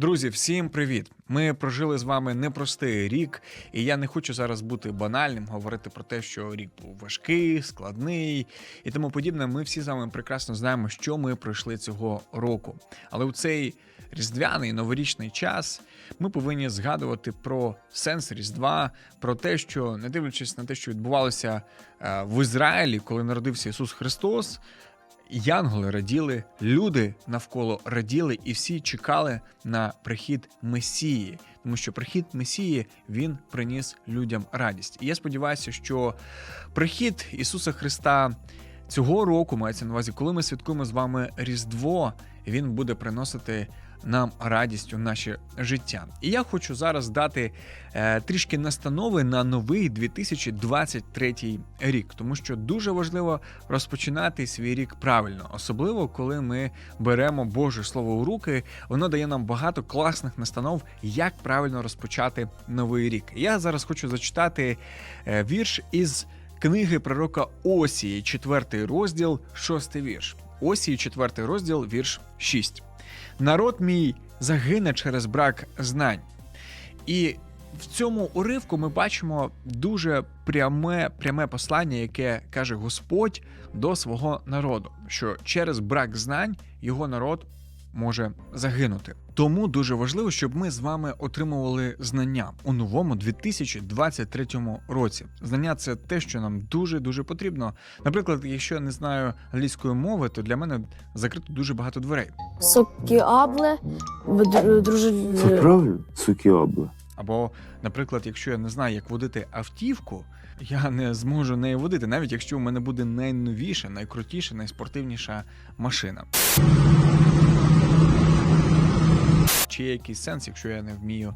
Друзі, всім привіт! Ми прожили з вами непростий рік, і я не хочу зараз бути банальним, говорити про те, що рік був важкий, складний і тому подібне. Ми всі з вами прекрасно знаємо, що ми пройшли цього року. Але у цей різдвяний новорічний час ми повинні згадувати про сенс Різдва, про те, що не дивлячись на те, що відбувалося е, в Ізраїлі, коли народився Ісус Христос. Янголи раділи, люди навколо раділи, і всі чекали на прихід Месії, тому що прихід Месії він приніс людям радість. І я сподіваюся, що прихід Ісуса Христа цього року мається на увазі, коли ми святкуємо з вами Різдво, він буде приносити нам радість у наше життя. І я хочу зараз дати е, трішки настанови на новий 2023 рік, тому що дуже важливо розпочинати свій рік правильно, особливо коли ми беремо Боже Слово у руки. Воно дає нам багато класних настанов, як правильно розпочати новий рік. Я зараз хочу зачитати е, вірш із книги пророка Осії, 4 розділ, 6 вірш. Осії, 4 розділ, вірш 6. Народ мій загине через брак знань. І в цьому уривку ми бачимо дуже пряме, пряме послання, яке каже Господь до свого народу, що через брак знань його народ може загинути. Тому дуже важливо, щоб ми з вами отримували знання у новому 2023 році. Знання це те, що нам дуже дуже потрібно. Наприклад, якщо я не знаю англійської мови, то для мене закрито дуже багато дверей. Сокіабле, друже. Це правильно? Сукіобла. Або, наприклад, якщо я не знаю, як водити автівку, я не зможу нею водити, навіть якщо у мене буде найновіша, найкрутіша, найспортивніша машина. Чи є якийсь сенс, якщо я не вмію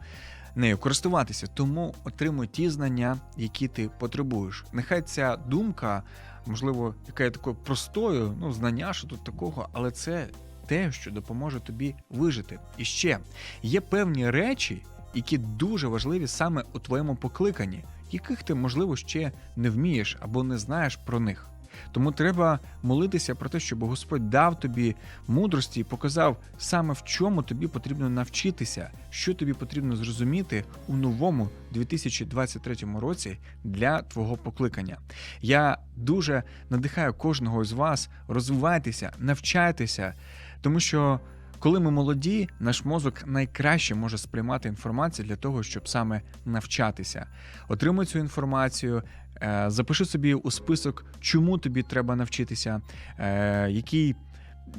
нею користуватися? Тому отримуй ті знання, які ти потребуєш. Нехай ця думка, можливо, яка є такою простою, ну знання, що тут такого, але це те, що допоможе тобі вижити. І ще є певні речі, які дуже важливі саме у твоєму покликанні, яких ти, можливо, ще не вмієш або не знаєш про них. Тому треба молитися про те, щоб Господь дав тобі мудрості і показав саме в чому тобі потрібно навчитися, що тобі потрібно зрозуміти у новому 2023 році для твого покликання. Я дуже надихаю кожного з вас розвивайтеся, навчайтеся, тому що. Коли ми молоді, наш мозок найкраще може сприймати інформацію для того, щоб саме навчатися. Отримуй цю інформацію, е, запиши собі у список, чому тобі треба навчитися, е, який.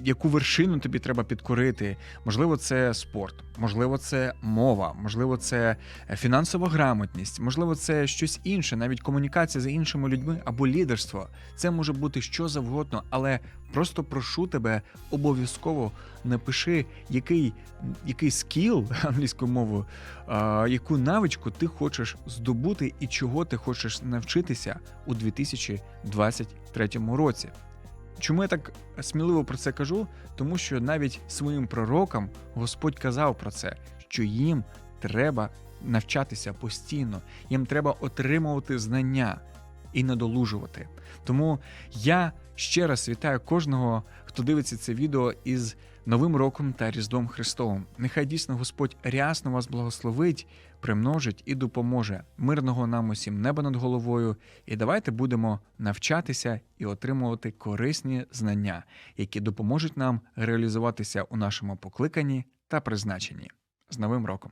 Яку вершину тобі треба підкорити? Можливо, це спорт, можливо, це мова, можливо, це фінансова грамотність, можливо, це щось інше, навіть комунікація з іншими людьми або лідерство. Це може бути що завгодно, але просто прошу тебе обов'язково напиши, який, який скіл англійською мовою, а, яку навичку ти хочеш здобути і чого ти хочеш навчитися у 2023 році. Чому я так сміливо про це кажу? Тому що навіть своїм пророкам Господь казав про це, що їм треба навчатися постійно, їм треба отримувати знання і надолужувати. Тому я ще раз вітаю кожного, хто дивиться це відео із Новим роком та Різдвом Христовим. Нехай дійсно Господь рясно вас благословить, примножить і допоможе. Мирного нам усім неба над головою. І давайте будемо навчатися і отримувати корисні знання, які допоможуть нам реалізуватися у нашому покликанні та призначенні. З Новим роком!